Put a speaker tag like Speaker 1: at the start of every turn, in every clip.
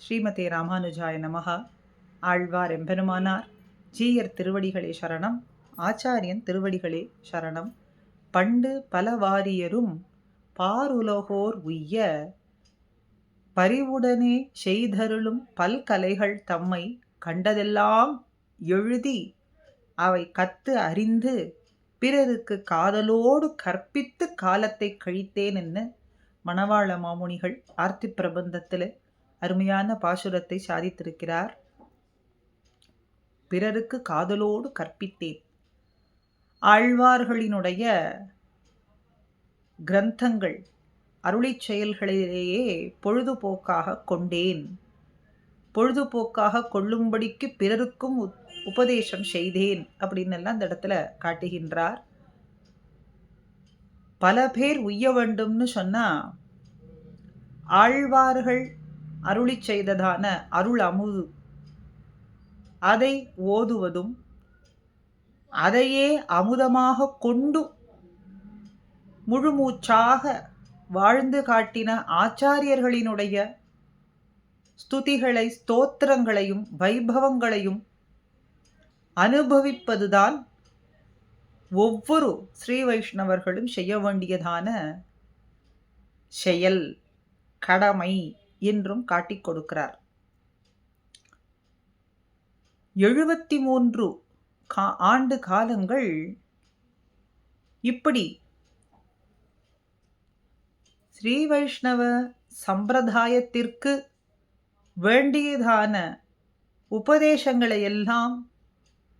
Speaker 1: ஸ்ரீமதே ராமானுஜாய நமகா ஆழ்வார் எம்பெருமானார் ஜீயர் திருவடிகளே சரணம் ஆச்சாரியன் திருவடிகளே சரணம். பண்டு பல வாரியரும் பாருலகோர் உய்ய பரிவுடனே செய்தருளும் பல்கலைகள் தம்மை கண்டதெல்லாம் எழுதி அவை கத்து அறிந்து பிறருக்கு காதலோடு கற்பித்து காலத்தை கழித்தேன் என்ன மணவாள மாமுனிகள் ஆர்த்தி பிரபந்தத்தில் அருமையான பாசுரத்தை சாதித்திருக்கிறார். பிறருக்கு காதலோடு கற்பித்தேன். ஆழ்வார்களினுடைய கிரந்தங்கள் அருளிச் செயல்களிலேயே பொழுதுபோக்காக கொண்டேன். பொழுதுபோக்காக கொள்ளும்படிக்கு பிறருக்கும் உபதேசம் செய்தேன் அப்படின்னு எல்லாம் அந்த இடத்துல காட்டுகின்றார். பல பேர் உய்ய வேண்டும்னு சொன்னா ஆழ்வார்கள் அருளிச் செய்ததான அருள் அமுது அதை ஓதுவதும் அதையே அமுதமாக கொண்டு முழுமூச்சாக வாழ்ந்து காட்டின ஆச்சாரியர்களினுடைய ஸ்துதிகளை ஸ்தோத்திரங்களையும் வைபவங்களையும் அனுபவிப்பதுதான் ஒவ்வொரு ஸ்ரீ வைஷ்ணவர்களும் செய்ய வேண்டியதான செயல் கடமை. என்றும் காட்டிக் கொடுக்கிறார். எழுபத்தி மூன்று கா ஆண்டு காலங்கள் இப்படி. ஸ்ரீ வைஷ்ணவ சம்பிரதாயத்திற்கு வேண்டியதான உபதேசங்களை எல்லாம்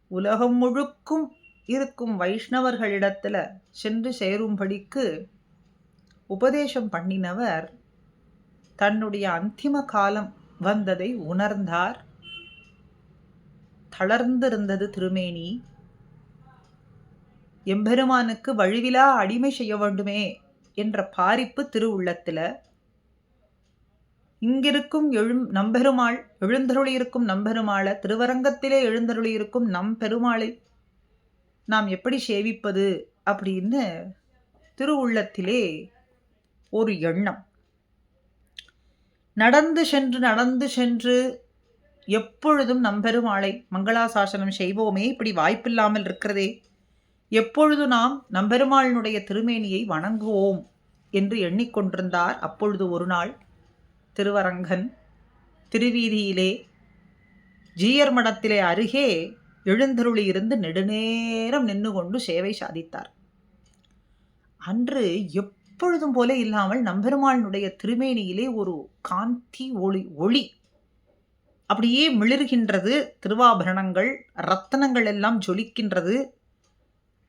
Speaker 1: உலகம் முழுக்கும் இருக்கும் வைஷ்ணவர்களிடத்துல சென்று சேரும்படிக்கு உபதேசம் பண்ணினவர் தன்னுடைய அந்திம காலம் வந்ததை உணர்ந்தார். தளர்ந்திருந்தது திருமேனி. எம்பெருமானுக்கு வழிவிலா அடிமை செய்ய வேண்டுமே என்ற பாரிப்பு திருவுள்ளத்தில் இங்கிருக்கும் எழும் நம்பெருமாள் எழுந்தருளி இருக்கும் நம்பெருமாளை திருவரங்கத்திலே எழுந்தருளி இருக்கும் நம் பெருமாளை நாம் எப்படி சேவிப்பது? அப்படின்னு திருவுள்ளத்திலே ஒரு எண்ணம். நடந்து சென்று நடந்து சென்று எப்பொழுதும் நம்பெருமாளை மங்களாசாசனம் செய்வோமே? இப்படி வாய்ப்பில்லாமல் இருக்கிறதே. எப்பொழுது நாம் நம்பெருமாளினுடைய திருமேனியை வணங்குவோம் என்று எண்ணிக்கொண்டிருந்தார் அப்பொழுது ஒரு நாள் திருவரங்கன் திருவீதியிலே ஜீயர் மடத்திலே அருகே எழுந்தருளியிருந்து நெடுநேரம் நின்று கொண்டு சேவை சாதித்தார். அன்று எப் எப்பொழுதும் போல இல்லாமல் நம்பெருமாளினுடைய திருமேனியிலே ஒரு காந்தி ஒளி ஒளி. அப்படியே மிளிர்கின்றது திருவாபரணங்கள் ரத்தனங்கள் எல்லாம் ஜொலிக்கின்றது.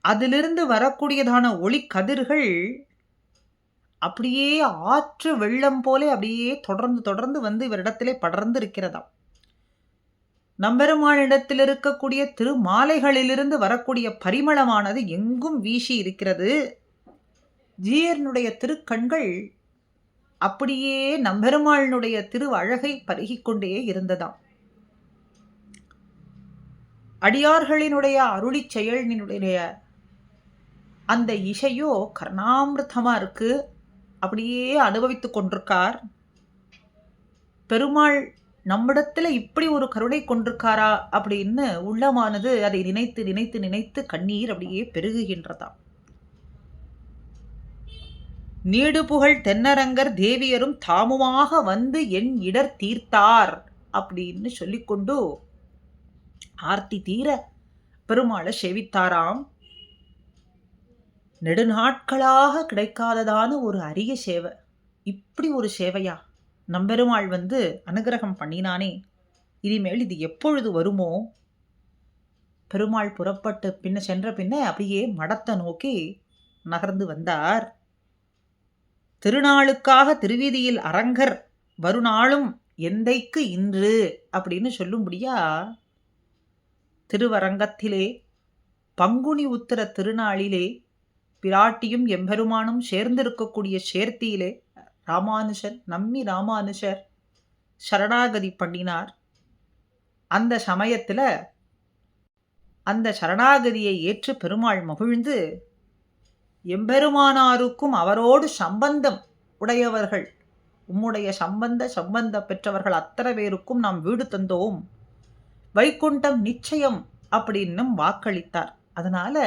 Speaker 1: அதிலிருந்து வரக்கூடியதான ஒளி கதிர்கள் அப்படியே ஆற்று வெள்ளம் போலே அப்படியே தொடர்ந்து தொடர்ந்து வந்து இவரிடத்திலே படர்ந்து இருக்கிறதாம் நம்பெருமானிடத்தில் இருக்கக்கூடிய திருமாலைகளிலிருந்து வரக்கூடிய பரிமளமானது எங்கும் வீசி இருக்கிறது. ஜீயர்னுடைய திருக்கண்கள் அப்படியே நம்பெருமாளினுடைய திரு அழகை பருகிக்கொண்டே இருந்ததாம். அடியார்களினுடைய அருளி செயலினுடைய அந்த இசையோ கர்ணாமிருத்தமாக இருக்கு. அப்படியே அனுபவித்துக் கொண்டிருக்கார். பெருமாள் நம்மிடத்தில் இப்படி ஒரு கருணை கொண்டிருக்காரா அப்படின்னு உள்ளமானது அதை நினைத்து நினைத்து நினைத்து கண்ணீர் அப்படியே பெருகுகின்றதாம். நீடு புகழ் தென்னரங்கர் தேவியரும் தாமுமாக வந்து என் இடர் தீர்த்தார் அப்படின்னு சொல்லிக்கொண்டு ஆர்த்தி தீர பெருமாளை சேவித்தாராம். நெடுநாட்களாக கிடைக்காததான ஒரு அரிய சேவை இப்படி ஒரு சேவையா? நம்பெருமாள் வந்து அனுகிரகம் பண்ணினானே இனிமேல் இது எப்பொழுது வருமோ? பெருமாள் புறப்பட்டு பின்ன சென்ற பின்ன அப்படியே மடத்தை நோக்கி நகர்ந்து வந்தார். திருநாளுக்காக திருவீதியில் அரங்கர் வருநாளும் எந்தைக்கு இன்று? அப்படின்னு சொல்லும்படியா? திருவரங்கத்திலே பங்குனி உத்திர திருநாளிலே பிராட்டியும் எம்பெருமானும் சேர்ந்திருக்கக்கூடிய சேர்த்தியிலே ராமானுஷர் நம்மி ராமானுஷர் சரணாகதி பண்ணினார். அந்த சமயத்தில் அந்த சரணாகதியை ஏற்று பெருமாள் மகிழ்ந்து எம்பெருமானாருக்கும் அவரோடு சம்பந்தம் உடையவர்கள். உம்முடைய சம்பந்த சம்பந்த பெற்றவர்கள் அத்தனை பேருக்கும் நாம் வீடு தந்தோம். வைகுண்டம் நிச்சயம் அப்படின்னும் வாக்களித்தார். அதனால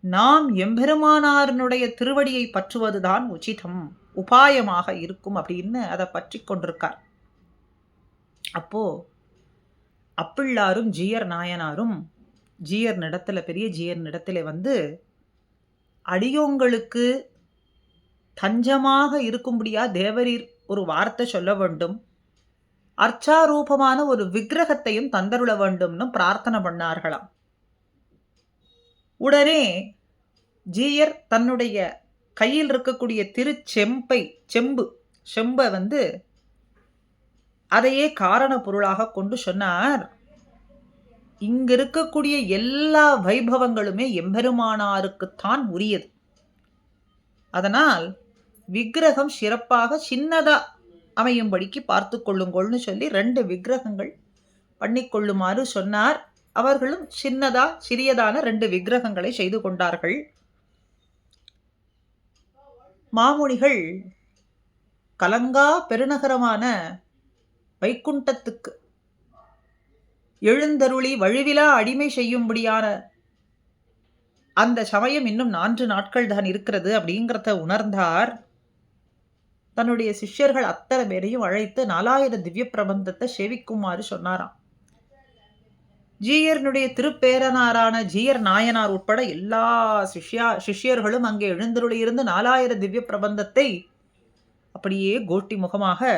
Speaker 1: நாம் எம்பெருமானாரினுடைய திருவடியை பற்றுவதுதான் உச்சிதம் உபாயமாக இருக்கும் அப்படின்னு அதை பற்றி கொண்டிருக்கார். அப்போ அப்பிள்ளாரும் ஜீயர் நாயனாரும் ஜீயர் இடத்துல பெரிய ஜீயர் நடத்துல வந்து அடியோங்களுக்கு தஞ்சமாக இருக்கும்படியா தேவரீர் ஒரு வார்த்தை சொல்ல வேண்டும். அர்ச்சாரூபமான ஒரு விக்கிரகத்தையும் தந்தருள வேண்டும்னு பிரார்த்தனை பண்ணார்களாம். உடனே ஜீயர் தன்னுடைய கையில் இருக்கக்கூடிய திருச்செம்பை செம்பு செம்பை வந்து அதையே காரண பொருளாக கொண்டு சொன்னார். இங்கு இருக்கக்கூடிய எல்லா வைபவங்களுமே எம்பெருமானாருக்குத்தான் உரியது. அதனால் விக்கிரகம் சிறப்பாக சின்னதா அமையும்படிக்கு பார்த்து கொள்ளுங்கள்னு சொல்லி ரெண்டு விக்கிரகங்கள் பண்ணிக்கொள்ளுமாறு சொன்னார். அவர்களும் சின்னதா சிறியதான ரெண்டு விக்கிரகங்களை செய்து கொண்டார்கள். மாமுனிகள் கலங்கா பெருநகரமான வைக்குண்டத்துக்கு எழுந்தருளி வழுவிலா அடிமை செய்யும்படியான அந்த சமயம் இன்னும் நான்கு நாட்கள் தான் இருக்கிறது அப்படிங்கிறத உணர்ந்தார். தன்னுடைய சிஷ்யர்கள் அத்தனை பேரையும் அழைத்து நாலாயிரம் திவ்ய பிரபந்தத்தை சேவிக்குமாறு சொன்னாராம். ஜீயர்னுடைய திருப்பேரனாரான ஜீயர் நாயனார் உட்பட எல்லா சிஷ்யா சிஷ்யர்களும் அங்கே எழுந்தருளி இருந்து நாலாயிரம் திவ்ய பிரபந்தத்தை அப்படியே கோட்டி முகமாக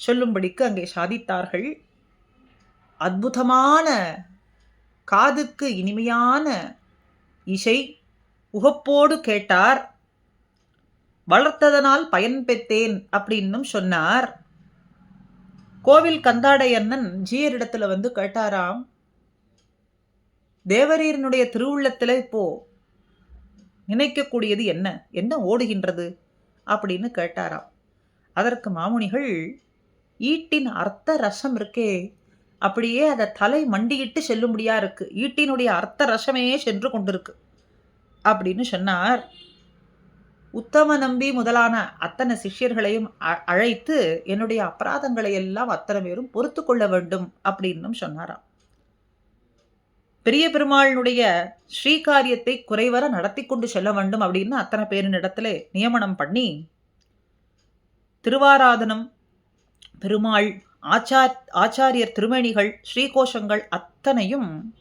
Speaker 1: சொல்லும்படிக்கு அங்கே சாதித்தார்கள். அற்புதமான காதுக்கு இனிமையான இசை உகப்போடு கேட்டார். வளர்த்ததனால் பயன் பெற்றேன் அப்படின்னும் சொன்னார். கோவில் கந்தாடையண்ணன் ஜீயரிடத்துல வந்து கேட்டாராம். தேவரீரனுடைய திருவுள்ளத்தில் இப்போ நினைக்கக்கூடியது என்ன? என்ன ஓடுகின்றது? அப்படின்னு கேட்டாராம். அதற்கு மாமுனிகள் ஈட்டின் அர்த்த ரசம் இருக்கே அப்படியே அதை தலை மண்டியிட்டு செல்லும்படியா இருக்கு. ஈட்டினுடைய அர்த்த ரசமே சென்று கொண்டிருக்கு. அப்படின்னு சொன்னார். உத்தம நம்பி முதலான அத்தனை சிஷ்யர்களையும் அழைத்து என்னுடைய அபராதங்களை எல்லாம் அத்தனை பேரும் பொறுத்து கொள்ள வேண்டும் அப்படின்னும் சொன்னாராம். பெரிய பெருமாளினுடைய ஸ்ரீகாரியத்தை குறைவர நடத்தி கொண்டு செல்ல வேண்டும் அப்படின்னு அத்தனை பேரின் இடத்துல நியமனம் பண்ணி திருவாராதனம் பெருமாள் ஆச்சார் ஆச்சாரியர் திருமணிகள் ஸ்ரீகோஷங்கள் அத்தனையும்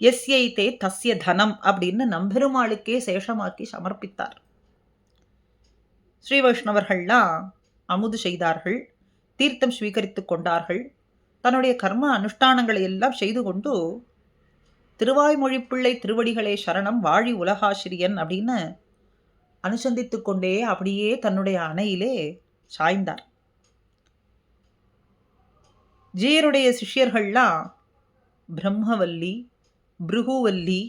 Speaker 1: எஸ்யை தஸ்ய தனம் அப்படின்னு நம்பெருமாளுக்கே சேஷமாக்கி சமர்ப்பித்தார். ஸ்ரீ வைஷ்ணவர்கள்லாம் அமுது செய்தார்கள் தீர்த்தம் ஸ்வீகரித்து கொண்டார்கள். தன்னுடைய கர்ம அனுஷ்டானங்களை எல்லாம் செய்து கொண்டு திருவாய்மொழிப்பிள்ளை திருவடிகளே சரணம் வாழி உலகாசிரியன் அப்படின்னு அனுசந்தித்து கொண்டே அப்படியே தன்னுடைய அணையிலே சாய்ந்தார். ஜீயருடைய சிஷ்யர்கள்லாம் பிரம்மவல்லி பிருகுவல்லி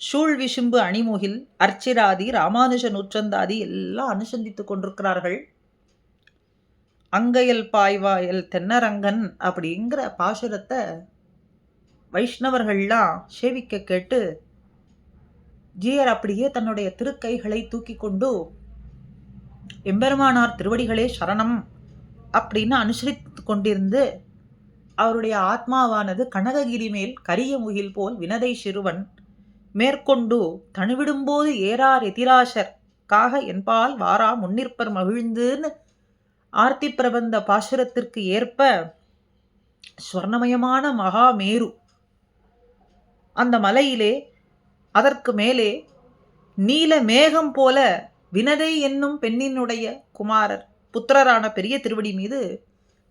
Speaker 1: சூழ் விசும்பு அணிமுகில் அர்ச்சிராதி ராமானுஜ நூற்றந்தாதி எல்லாம் அனுசந்தித்து கொண்டிருக்கிறார்கள். அங்கையல் பாய்வாயல் தென்னரங்கன் அப்படிங்கிற பாசுரத்தை வைஷ்ணவர்கள்லாம் சேவிக்க கேட்டு ஜீயர் அப்படியே தன்னுடைய திருக்கைகளை தூக்கி கொண்டு எம்பெருமானார் திருவடிகளே சரணம் அப்படின்னு அனுசரித்து கொண்டிருந்து அவருடைய ஆத்மாவானது கனககிரி மேல் கரிய முகில் போல் வினதை சிறுவன் மேற்கொண்டு தனுவிடும்போது ஏறார் எதிராசர். காக என்பால் வாரா முன்னிற்பர் மகிழ்ந்துன்னு ஆர்த்தி பிரபந்த பாசுரத்திற்கு ஏற்ப ஸ்வர்ணமயமான மகாமேரு அந்த மலையிலே அதற்கு மேலே நீல மேகம் போல வினதை என்னும் பெண்ணினுடைய குமாரர் புத்திரரான பெரிய திருவடி மீது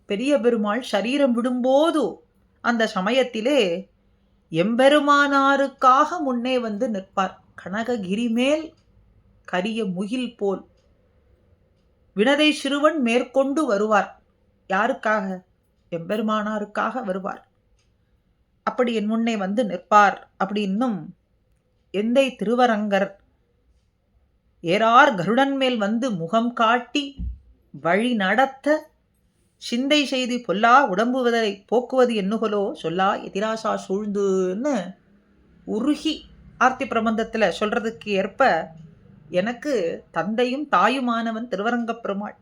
Speaker 1: பெரிய பெருமாள் சரீரம் விடும்போது அந்த சமயத்திலே எம்பெருமானாருக்காக முன்னே வந்து நிற்பார். கனககிரி மேல் கரிய முகில் போல். வினதை சிறுவன் மேற்கொண்டு வருவார். யாருக்காக? எம்பெருமானாருக்காக வருவார். அப்படி என் முன்னே வந்து நிற்பார் அப்படின்னும் எந்தை திருவரங்கர் ஏறார் கருடன் மேல் வந்து முகம் காட்டி வழி நடத்த சிந்தை செய்தி பொல்லா உடம்புவதை போக்குவது என்னுகலோ சொல்லா எதிராசா சூழ்ந்துன்னு உருகி ஆர்த்தி பிரபந்தத்தில் சொல்றதுக்கு ஏற்ப எனக்கு தந்தையும் தாயுமானவன் திருவரங்கப் பெருமாள்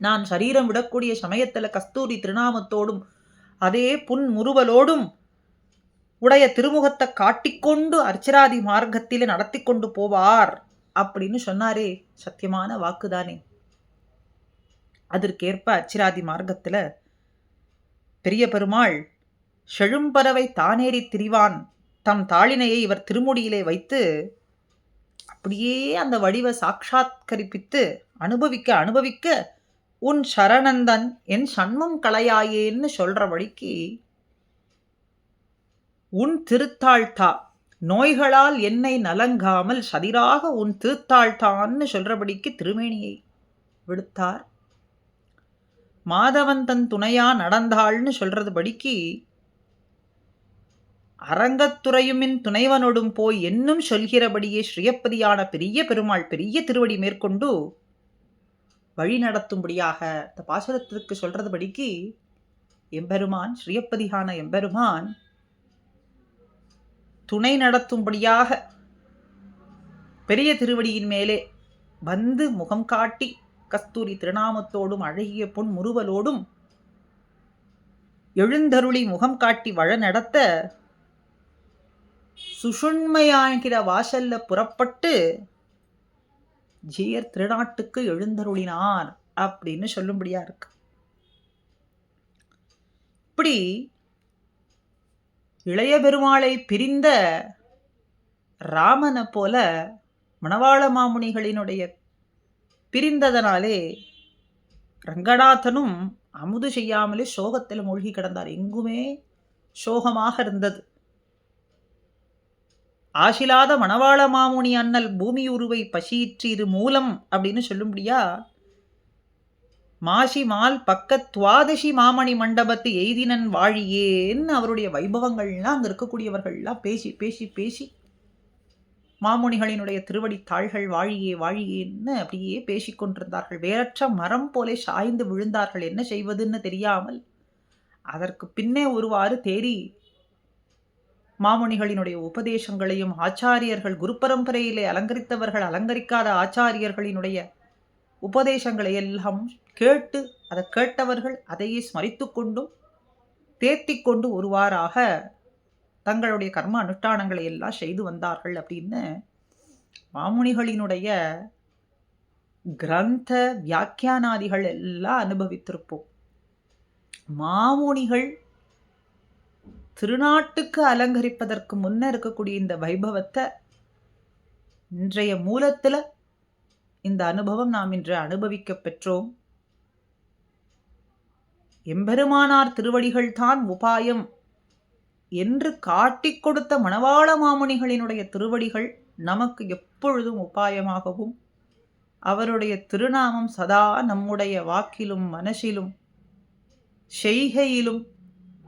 Speaker 1: நான் சரீரம் விடக்கூடிய சமயத்தில் கஸ்தூரி திருநாமத்தோடும் அதே புன்முறுவலோடும் உடைய திருமுகத்தை காட்டிக்கொண்டு அர்ச்சராதி மார்க்கத்தில் நடத்தி கொண்டு போவார் அப்படின்னு சொன்னாரே சத்தியமான வாக்குதானே. அதற்கேற்ப அச்சிராதி மார்க்கத்தில் பெரிய பெருமாள் செழும்பறவை தானேறி திரிவான். தம் தாளினையை இவர் திருமுடியிலே வைத்து அப்படியே அந்த வடிவ சாட்சாத்கரிப்பித்து அனுபவிக்க அனுபவிக்க உன் சரணந்தன் என் சண்மம் களையாயேன்னு சொல்றபடிக்கு உன் திருத்தாழ்த்தா நோய்களால் என்னை நலங்காமல் சதிராக உன் திருத்தாழ்த்தான்னு சொல்கிறபடிக்கு திருமேனியை விடுத்தார். மாதவன் தன் துணையா நடந்தாள்னு சொல்றது படிக்கு அரங்கத்துறையுமின் துணைவனோடும் போய் என்னும் சொல்கிறபடியே ஸ்ரீயப்பதியான பெரிய பெருமாள் பெரிய திருவடி மேற்கொண்டு வழி நடத்தும்படியாக இந்த பாசுரத்திற்கு சொல்றது படிக்கு எம்பெருமான் ஸ்ரீயப்பதியான எம்பெருமான் துணை நடத்தும்படியாக பெரிய திருவடியின் மேலே வந்து முகம் காட்டி கஸ்தூரி திருநாமத்தோடும் அழகிய பொன் முறுவலோடும் எழுந்தருளி முகம் காட்டி வழ நடத்த சுஷுண்மையாகிற வாசல்ல புறப்பட்டு ஜீயர் திருநாட்டுக்கு எழுந்தருளினார் அப்படின்னு சொல்லும்படியா இருக்கு. இப்படி இளைய பெருமாளை பிரிந்த ராமனை போல மணவாள மாமுனிகளினுடைய பிரிந்ததனாலே ரங்கநாதனும் அமுது செய்யாமலே சோகத்தில் மூழ்கி கிடந்தார். எங்குமே சோகமாக இருந்தது. ஆசிலாத மணவாள மாமுனி அண்ணல் பூமி உருவை பசியிற்றிரு மூலம் அப்படின்னு சொல்லும்படியா மாசி மால் பக்க துவாதசி மாமணி மண்டபத்து எய்தினன் வாழியேன்னு அவருடைய வைபவங்கள்லாம் அங்கே இருக்கக்கூடியவர்கள்லாம் பேசி பேசி பேசி மாமுனிகளினுடைய திருவடி தாள்கள் வாழியே வாழியேன்னு அப்படியே பேசிக்கொண்டிருந்தார்கள் வேறற்ற மரம் போலே சாய்ந்து விழுந்தார்கள். என்ன செய்வதுன்னு தெரியாமல் அதற்கு பின்னே ஒருவாறு தேறி மாமுனிகளினுடைய உபதேசங்களையும் ஆச்சாரியர்கள் குரு பரம்பரையிலே அலங்கரித்தவர்கள் அலங்கரிக்காத ஆச்சாரியர்களினுடைய உபதேசங்களை எல்லாம் கேட்டு அதை கேட்டவர்கள் அதையே ஸ்மரித்து கொண்டும் தேர்த்தி கொண்டு ஒருவாறாக தங்களுடைய கர்ம அனுஷ்டானங்களை எல்லாம் செய்து வந்தார்கள் அப்படின்னு மாமுனிகளினுடைய கிரந்த வியாக்கியானாதிகள் எல்லாம் அனுபவித்திருப்போம். மாமுனிகள் திருநாட்டுக்கு அலங்கரிப்பதற்கு முன்ன இருக்கக்கூடிய இந்த வைபவத்தை இன்றைய மூலத்தில் இந்த அனுபவம் நாம் இன்று அனுபவிக்க பெற்றோம். எம்பெருமானார் திருவடிகள் தான் உபாயம். என்று காட்டிக் கொடுத்த மணவாள மாமுனிகளினுடைய திருவடிகள் நமக்கு எப்பொழுதும் உபாயமாகவும் அவருடைய திருநாமம் சதா நம்முடைய வாக்கிலும் மனசிலும் செய்கையிலும்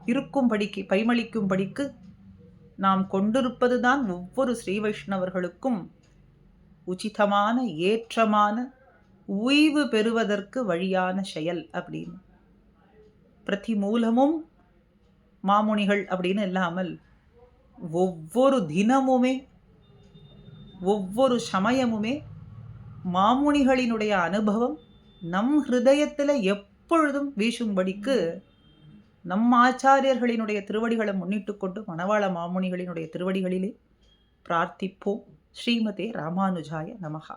Speaker 1: இருக்கும்படிக்கு பைமளிக்கும்படிக்கு நாம் கொண்டிருப்பதுதான் ஒவ்வொரு ஸ்ரீ வைஷ்ணவர்களுக்கும் உச்சிதமான ஏற்றமான ஓய்வு பெறுவதற்கு வழியான செயல் அப்படின்னு. பிரதி மூலமும் மாமுனிகள் அப்படின்னு இல்லாமல் ஒவ்வொரு தினமுமே ஒவ்வொரு சமயமுமே மாமுனிகளினுடைய அனுபவம் நம் ஹிருதயத்தில் எப்பொழுதும் வீசும்படிக்கு நம் ஆச்சாரியர்களினுடைய திருவடிகளை முன்னிட்டு கொண்டு மணவாள மாமுனிகளினுடைய திருவடிகளிலே பிரார்த்திப்போம். ஸ்ரீமதே ராமானுஜாய நமகா